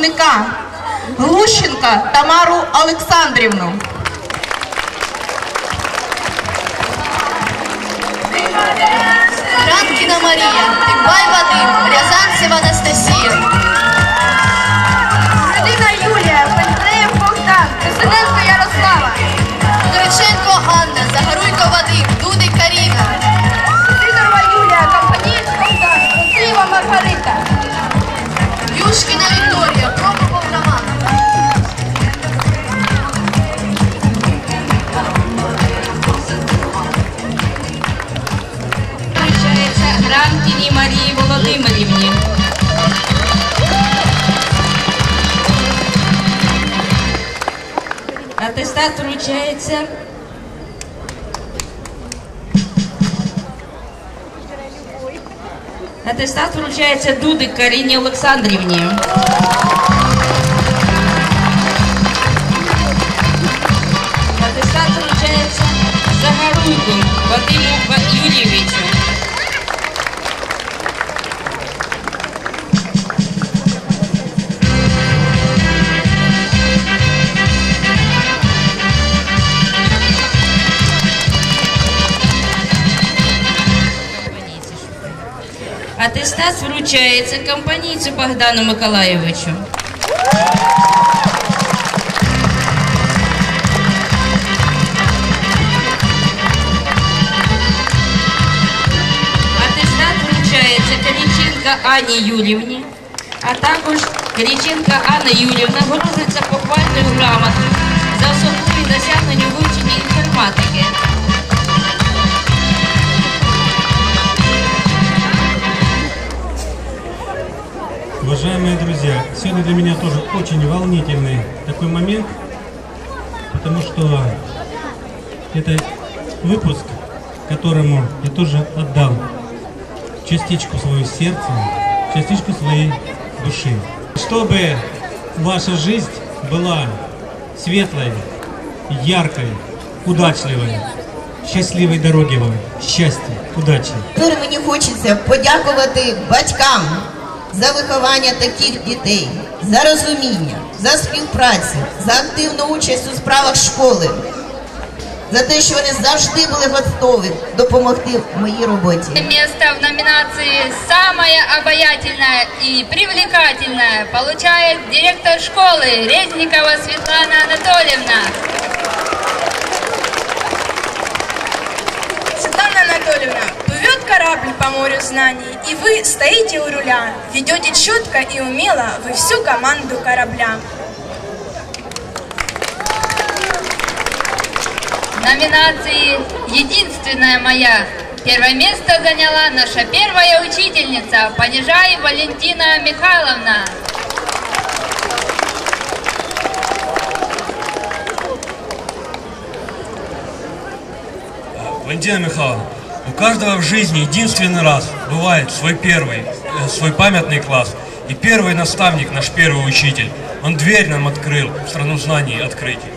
помічника Глущенка Тамару Олександрівну. Ранкіна Марія, Тикбай Вадим, Рязанцева Вручається Атестат вручається Дудик Каріні Олександрівні. Атестат вручається Загаруйку Вадиму Юрійовичу. Атестат вручається компанійцю Богдану Миколаєвичу. Атестат вручається Кириченка Ані Юрівні, а також Кириченка Анна Юрівна нагородиться похвальною грамотою за особливі досягнення у вивченні інформатики. Уважаемые друзья, сегодня для меня тоже очень волнительный такой момент, потому что это выпуск, которому я тоже отдал частичку своего сердца, частичку своей души. Чтобы ваша жизнь была светлой, яркой, удачливой, счастливой дороги вам, счастья, удачи. Тепер мені хочеться подякувати батькам за виховання таких дітей, за розуміння, за співпрацю, за активну участь у справах школи, за те, що вони завжди були готові допомогти в моїй роботі. Место в номинации «Самая обаятельная и привлекательная» получает директор школы Резникова Светлана Анатольевна. Светлана Анатольевна, плывет корабль по морю знаний, и вы стоите у руля, ведете четко и умело вы всю команду корабля. В номинации «Единственная моя» первое место заняла наша первая учительница Понижай Валентина Михайловна. Валентина Михайловна, у каждого в жизни единственный раз бывает свой первый, э, свой памятный класс. И первый наставник, наш первый учитель, он дверь нам открыл в страну знаний и открытий.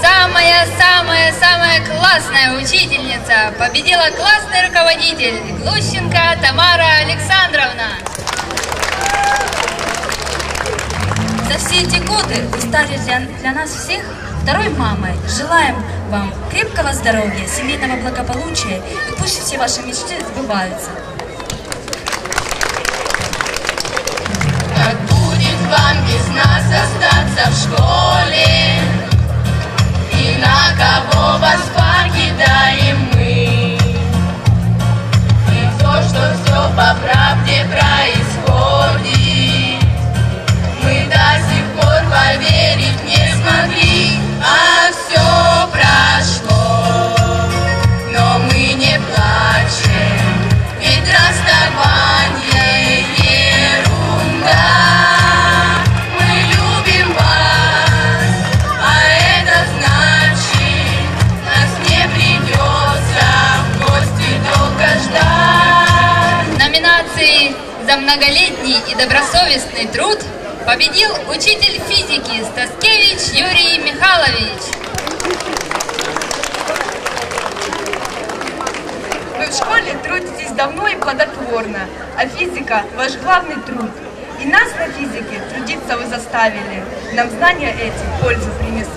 Самая-самая-самая классная учительница победила классный руководитель Глущенко Тамара Александровна. За все эти годы вы стали для, для нас всех второй мамой. Желаем вам крепкого здоровья, семейного благополучия и пусть все ваши мечты сбываются. Как будет вам без нас остаться в школе? И на кого вас покидаем многолетний и добросовестный труд» победил учитель физики Стаскевич Юрий Михайлович. Вы в школе трудитесь давно и плодотворно, а физика – ваш главный труд. И нас на физике трудиться вы заставили. Нам знания эти пользу принесут.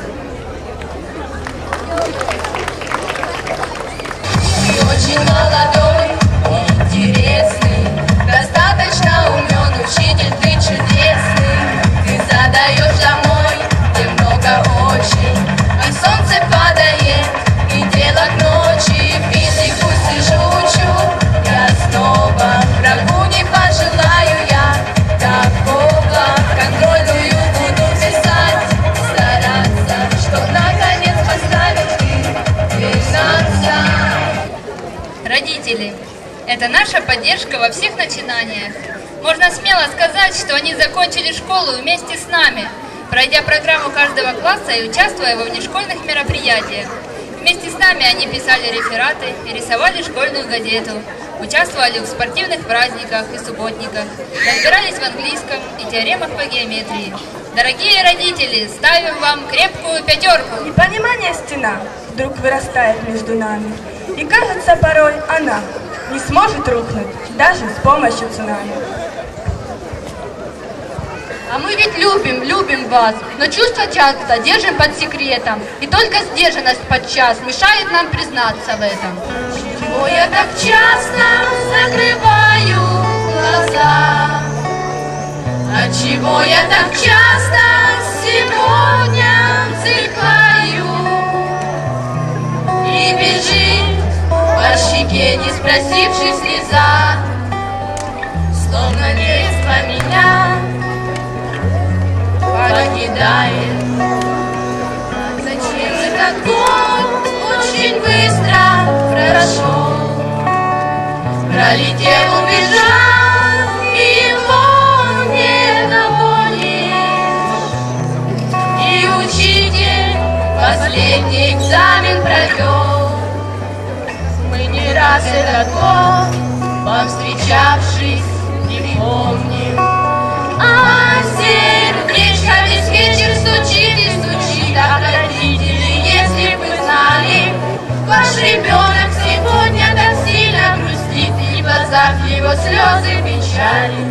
Во всех начинаниях. Можно смело сказать, что они закончили школу вместе с нами, пройдя программу каждого класса и участвуя во внешкольных мероприятиях. Вместе с нами они писали рефераты рисовали школьную газету, участвовали в спортивных праздниках и субботниках, разбирались в английском и теоремах по геометрии. Дорогие родители, ставим вам крепкую пятерку. Непонимание стена вдруг вырастает между нами. И кажется порой она не сможет рухнуть даже с помощью цунами. А мы ведь любим, любим вас, но чувства часто держим под секретом. И только сдержанность подчас мешает нам признаться в этом. Чего я так часто закрываю глаза? Отчего я так часто сегодня вздыхаю? И бежит щеке, не спросившись слеза, Словно детство меня покидает. Зачем этот год очень быстро прошел? Пролетел, убежал, и его не догонишь. И учитель последний экзамен провел. Раз этот год, повстречавшись, не помним. А сердечко весь вечер стучит и стучит, а родители, если бы знали, ваш ребенок сегодня так сильно грустит, и в глазах его слезы печали.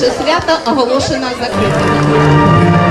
Наше свято оголошено закритим.